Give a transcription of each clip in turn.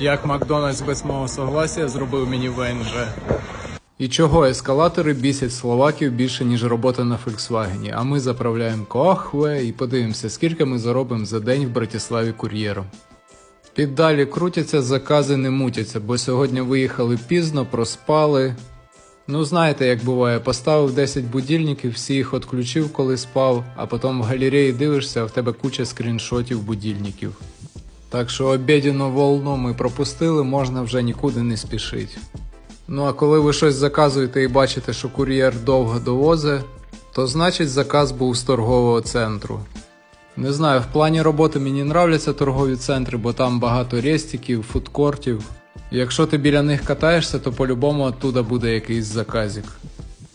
Як Макдональдс без мого согласія зробив мені ВНЖ. І чого ескалатори бісять словаків більше, ніж робота на Фольксвагені, а ми заправляємо кохве і подивимося, скільки ми заробимо за день в Братиславі кур'єром. Піддалі крутяться, закази не мутяться, бо сьогодні виїхали пізно, проспали. Ну, знаєте, як буває, поставив 10 будильників, всі їх відключив, коли спав, а потім в галереї дивишся, а в тебе куча скріншотів будильників. Так що обідяну волну ми пропустили, можна вже нікуди не спішити. Ну а коли ви щось заказуєте і бачите, що кур'єр довго довозить, то значить заказ був з торгового центру. Не знаю, в плані роботи мені нравляться торгові центри, бо там багато рестиків, фудкортів. Якщо ти біля них катаєшся, то по-любому оттуда буде якийсь заказик.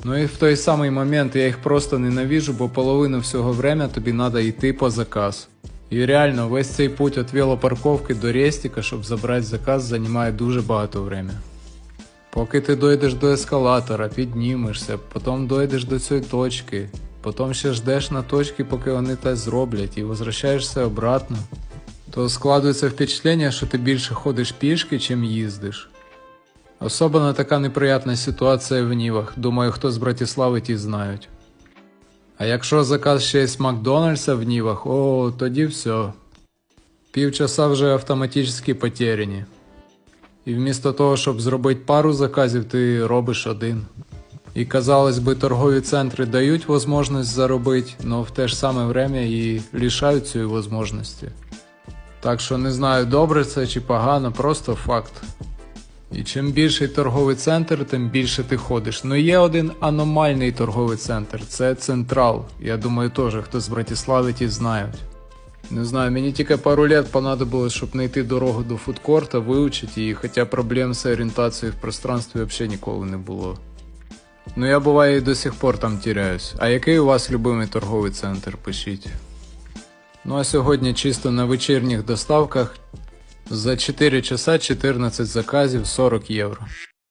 Ну і в той самий момент я їх просто ненавіжу, бо половину всього время тобі треба йти по заказ. І реально, весь цей путь від велопарковки до рестика, щоб забрати заказ, займає дуже багато время. Поки ти дойдеш до ескалатора, піднімешся, потім дойдеш до цієї точки, потім ще ждеш на точці, поки вони те зроблять, і возвращаєшся обратно, то складується впечатлення, що ти більше ходиш пішки, чим їздиш. Особливо така неприятна ситуація в Нівах, думаю, хто з Братислави ті знають. А якщо заказ ще з Макдональдса в Нівах, о, тоді все. Півчаса вже автоматично потеряні. І вмісто того, щоб зробити пару заказів, ти робиш один. І казалось би, торгові центри дають можливість заробити, але в те ж саме время і лишають цієї можливості. Так що не знаю, добре це чи погано, просто факт. І чим більший торговий центр, тим більше ти ходиш. Ну є один аномальний торговий центр, це Централ. Я думаю, теж хто з Братислави ті знають. Не знаю, мені тільки пару лет понадобилось, щоб знайти дорогу до фудкорта, вивчити її, хоча проблем з орієнтацією в пространстві взагалі ніколи не було. Ну я буває і до сих пор там тіряюсь. А який у вас любимий торговий центр? Пишіть. Ну а сьогодні чисто на вечірніх доставках за 4 часа 14 заказів 40 євро.